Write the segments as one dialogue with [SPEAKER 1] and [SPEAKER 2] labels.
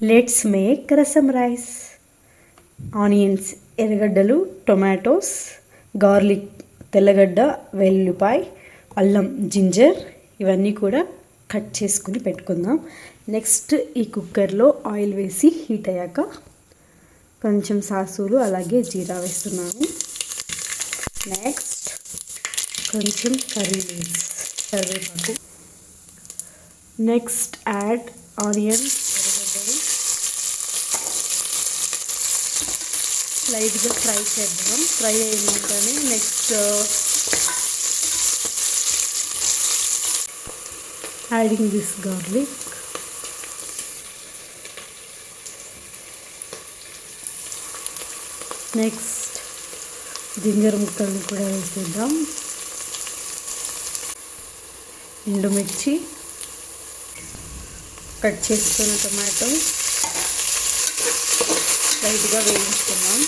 [SPEAKER 1] Let's make rasam rice onions ఎర్రగడ్డలు tomatoes garlic తెల్లగడ్డ వెల్లుపాయ అల్లం జింజర్ ఇవన్నీ కూడా కట్ చేసుకుని పెట్టుకుందాం. నెక్స్ట్ ఈ కుక్కర్లో ఆయిల్ వేసి హీట్ అయ్యాక కొంచెం సాసులు అలాగే జీరా వేస్తున్నాను. నెక్స్ట్ కొంచెం కర్రీ లీవ్స్ కరివేపాకు నెక్స్ట్ యాడ్ ఆనియన్స్ ఎర్రగడ్డలు లైట్గా ఫ్రై చేద్దాం. Fry అయినాకనే next uh, adding this garlic. Next ginger ముక్కల్ని కూడా వేసేద్దాం. ఎండుమిర్చి. కట్ చేసుకున్న టమాటో. లైట్గా వేయించుకున్నాం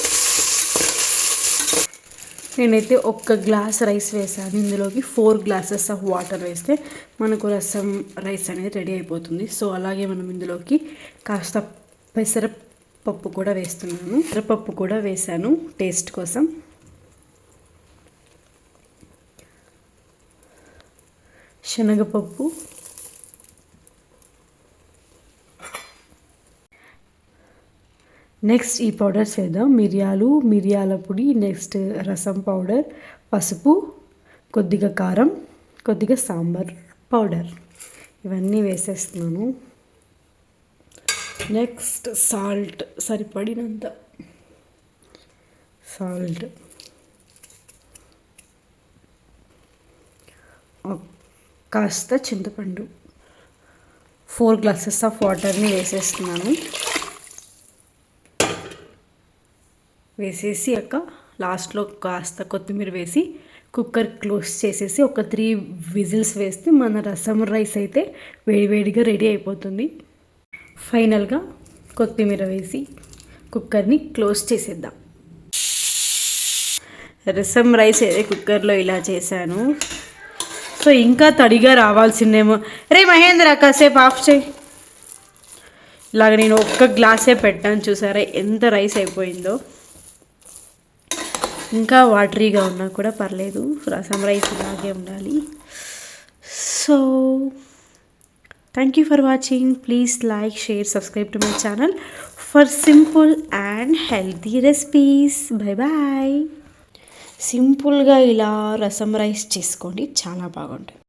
[SPEAKER 1] నేనైతే ఒక్క గ్లాస్ రైస్ వేసాను. ఇందులోకి ఫోర్ గ్లాసెస్ ఆఫ్ వాటర్ వేస్తే మనకు రసం రైస్ అనేది రెడీ అయిపోతుంది. సో అలాగే మనం ఇందులోకి కాస్త పెసరపప్పు కూడా వేస్తున్నాను. పెసరపప్పు కూడా వేసాను టేస్ట్ కోసం. శనగపప్పు నెక్స్ట్ ఈ పౌడర్స్ వేద్దాం మిరియాలు మిరియాల పొడి నెక్స్ట్ రసం పౌడర్ పసుపు కొద్దిగా కారం కొద్దిగా సాంబార్ పౌడర్ ఇవన్నీ వేసేస్తున్నాను. నెక్స్ట్ సాల్ట్ సరిపడినంత సాల్ట్ కాస్త చింతపండు. ఫోర్ గ్లాసెస్ ఆఫ్ వాటర్ని వేసేస్తున్నాను. వేసేసి అక్క లాస్ట్లో కాస్త కొత్తిమీర వేసి కుక్కర్ క్లోజ్ చేసేసి ఒక త్రీ విజిల్స్ వేస్తే మన రసం రైస్ అయితే వేడివేడిగా రెడీ అయిపోతుంది. ఫైనల్గా కొత్తిమీర వేసి కుక్కర్ని క్లోజ్ చేసేద్దాం. రసం రైస్ అయితే కుక్కర్లో ఇలా చేశాను. సో ఇంకా తడిగా రావాల్సిందేమో. రే మహేంద్ర కాసేపు ఆఫ్ చేయి. ఇలాగ నేను ఒక్క గ్లాసే పెట్టాను చూసారా? ఎంత రైస్ అయిపోయిందో. ఇంకా వాటరీగా ఉన్నా కూడా పర్లేదు. రసం రైస్ ఇలాగే ఉండాలి. So thank you for watching please like share subscribe to my channel for simple and healthy recipes bye bye సింపుల్గా ఇలా రసం రైస్ చేసుకోండి. చాలా బాగుంటుంది.